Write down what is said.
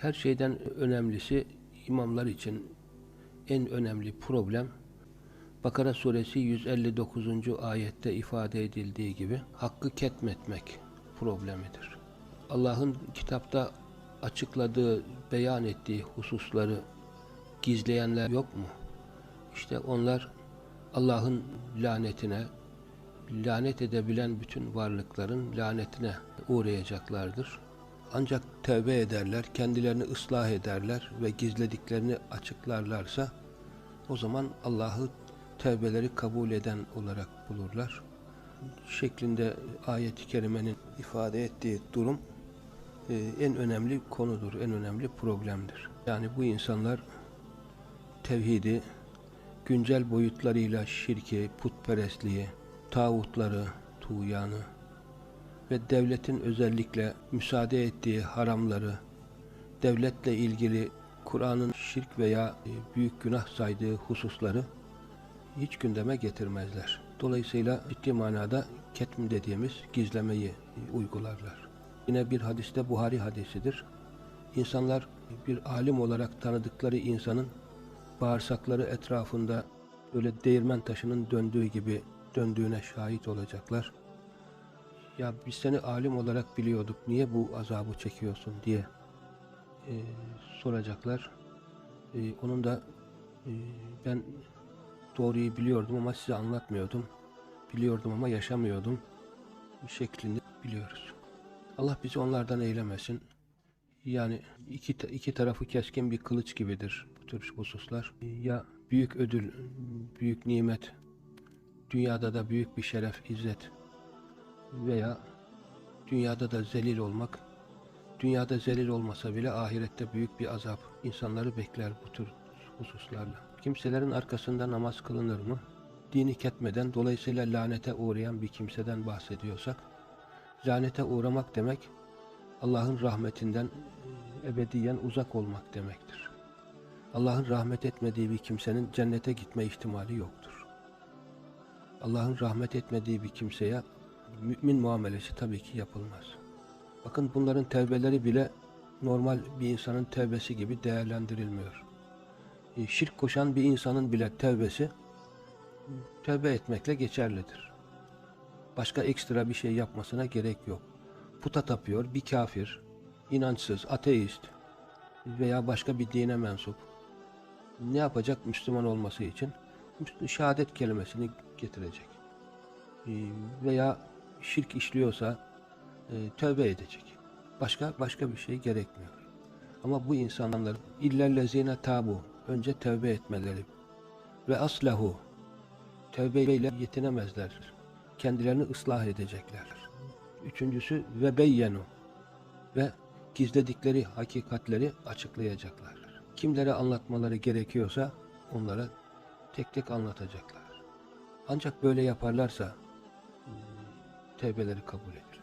Her şeyden önemlisi imamlar için en önemli problem Bakara suresi 159. ayette ifade edildiği gibi hakkı ketmetmek problemidir. Allah'ın kitapta açıkladığı, beyan ettiği hususları gizleyenler yok mu? İşte onlar Allah'ın lanetine, lanet edebilen bütün varlıkların lanetine uğrayacaklardır. Ancak tevbe ederler, kendilerini ıslah ederler ve gizlediklerini açıklarlarsa o zaman Allah'ı tevbeleri kabul eden olarak bulurlar. Şeklinde ayet-i kerimenin ifade ettiği durum e, en önemli konudur, en önemli problemdir. Yani bu insanlar tevhidi güncel boyutlarıyla şirki, putperestliği, tağutları, tuğyanı ve devletin özellikle müsaade ettiği haramları, devletle ilgili Kur'an'ın şirk veya e, büyük günah saydığı hususları hiç gündeme getirmezler. Dolayısıyla ciddi manada ketm dediğimiz gizlemeyi e, uygularlar. Yine bir hadiste Buhari hadisidir. İnsanlar bir alim olarak tanıdıkları insanın bağırsakları etrafında böyle değirmen taşının döndüğü gibi döndüğüne şahit olacaklar. Ya biz seni alim olarak biliyorduk, niye bu azabı çekiyorsun diye e, soracaklar. E, onun da e, ben doğruyu biliyordum ama size anlatmıyordum. Biliyordum ama yaşamıyordum. Şeklinde biliyoruz. Allah bizi onlardan eylemesin. Yani iki, iki tarafı keskin bir kılıç gibidir bu tür hususlar. Ya büyük ödül, büyük nimet, dünyada da büyük bir şeref, izzet veya dünyada da zelil olmak, dünyada zelil olmasa bile ahirette büyük bir azap insanları bekler bu tür hususlarla. Kimselerin arkasında namaz kılınır mı? Dini ketmeden, dolayısıyla lanete uğrayan bir kimseden bahsediyorsak, lanete uğramak demek, Allah'ın rahmetinden ebediyen uzak olmak demektir. Allah'ın rahmet etmediği bir kimsenin cennete gitme ihtimali yoktur. Allah'ın rahmet etmediği bir kimseye mümin muamelesi tabii ki yapılmaz. Bakın bunların tevbeleri bile normal bir insanın tevbesi gibi değerlendirilmiyor. E, şirk koşan bir insanın bile tevbesi tevbe etmekle geçerlidir. Başka ekstra bir şey yapmasına gerek yok. Puta tapıyor, bir kafir, inançsız, ateist veya başka bir dine mensup ne yapacak Müslüman olması için? Şehadet kelimesini getirecek. E, veya şirk işliyorsa e, tövbe edecek. Başka başka bir şey gerekmiyor. Ama bu insanlar illellezine tabu önce tövbe etmeleri ve aslahu tövbeyle yetinemezler. Kendilerini ıslah edecekler. Üçüncüsü ve beyyenu ve gizledikleri hakikatleri açıklayacaklar. Kimlere anlatmaları gerekiyorsa onlara tek tek anlatacaklar. Ancak böyle yaparlarsa tevbeleri kabul et.